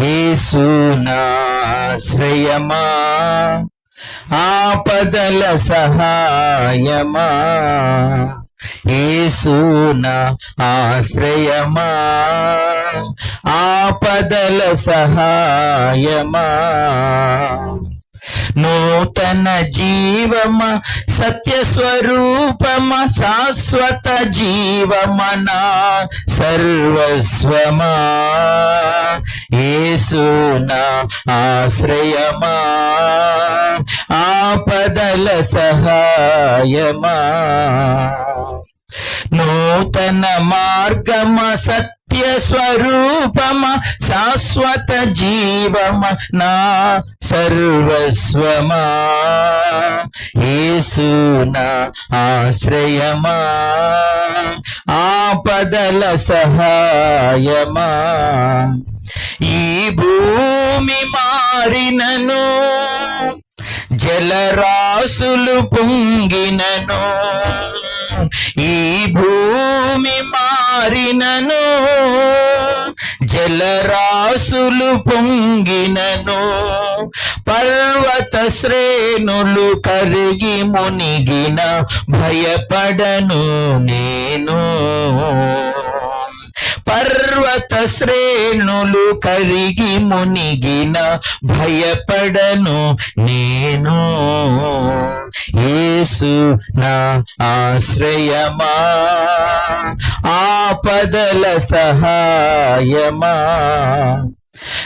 యేసునాశ్రయమా ఆపదల సహాయమా? యేసునా ఆశ్రయమా? ఆపదల సహాయమా? నూతన జీవమ సత్య స్వరూపమ శాశ్వత జీవమన సర్వస్వమా. యేసునా ఆశ్రయమా ఆపదల సహాయమా. నూతన మార్గమ నిత్య స్వరూపమ శాశ్వత జీవమ నా సర్వస్వమా. యేసునా ఆశ్రయమా ఆపదల సహాయమా. ఈ భూమి మారినను జలరాసులు పొంగినను. ఈ భూమి మారినను జలరాశులు పొంగినను పర్వత శ్రేణులు కరిగి మునిగిన భయపడను నేను. పర్వత శ్రేణులు కరిగి మునిగిన భయపడను నేను. యేసు నా ఆశ్రయమా. ఆపదల సహాయమా?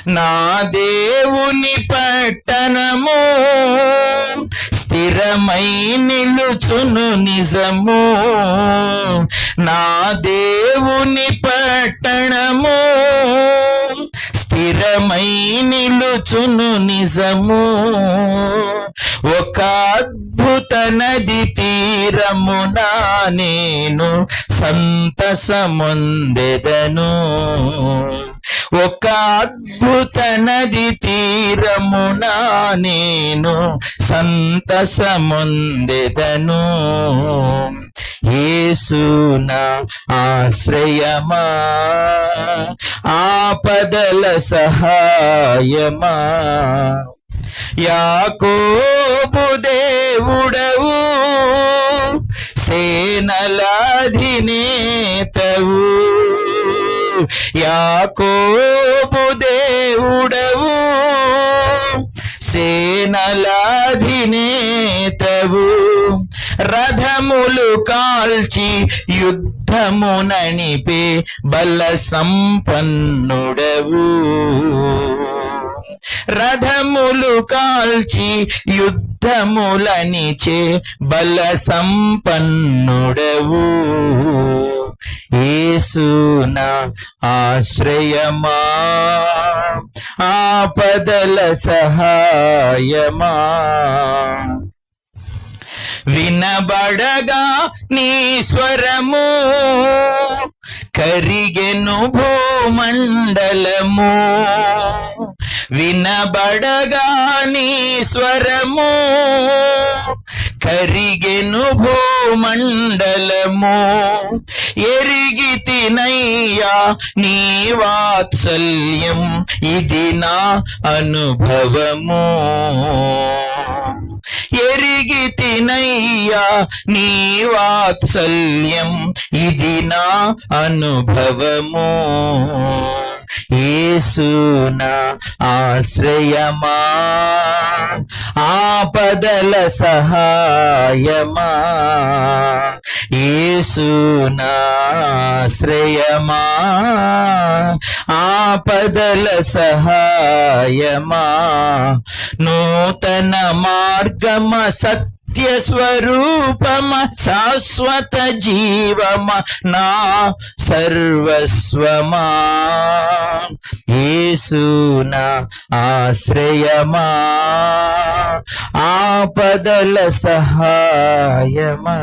నా దేవుని పట్టణము స్థిరమై నిలుచును నిజము. నా దేవుని పట్టణము స్థిరమై నిలుచును నిజము. ఒక అద్భుత నది తీరమునా నేను సంతసముందెదను. ఒక అద్భుత నది తీరమున నేను సంతసముందెదను. యేసునా ఆశ్రయమా ఆపదల సహాయమా. యాకోబు దేవుడవు సేనలాధినేతవు. యాకోబు దేవుడవు సేనలాధినేతవు రథములు కాల్చి యుద్ధము నణిపే బల సంపన్నుడవు. రథములు కాల్చి యుద్ధములనిచే బల సంపన్నుడవు. యేసునా ఆశ్రయమా? ఆపదల సహాయమా? వినబడగా నీ స్వరము కరిగెను భూమండలము. వినబడగా నీ స్వరము కరిగెను భూమండలము. ఎరిగి తినయ్యా నీ వాత్సల్యం. ఇది నా అనుభవము. ఎరిగి తినయ్యా నీ వాత్సల్యం. ఇది నా అనుభవము. ఏసున ఆశ్రయమా? ఆపదల సహాయమా? ఏసున ఆశ్రయమా? ఆపదల సహాయమా? నూతన మార్గమ సత్ నిత్య స్వరూపమ శాశ్వత జీవమ నా సర్వస్వమా. ఏసున ఆశ్రయమా. ఆపదల సహాయమా.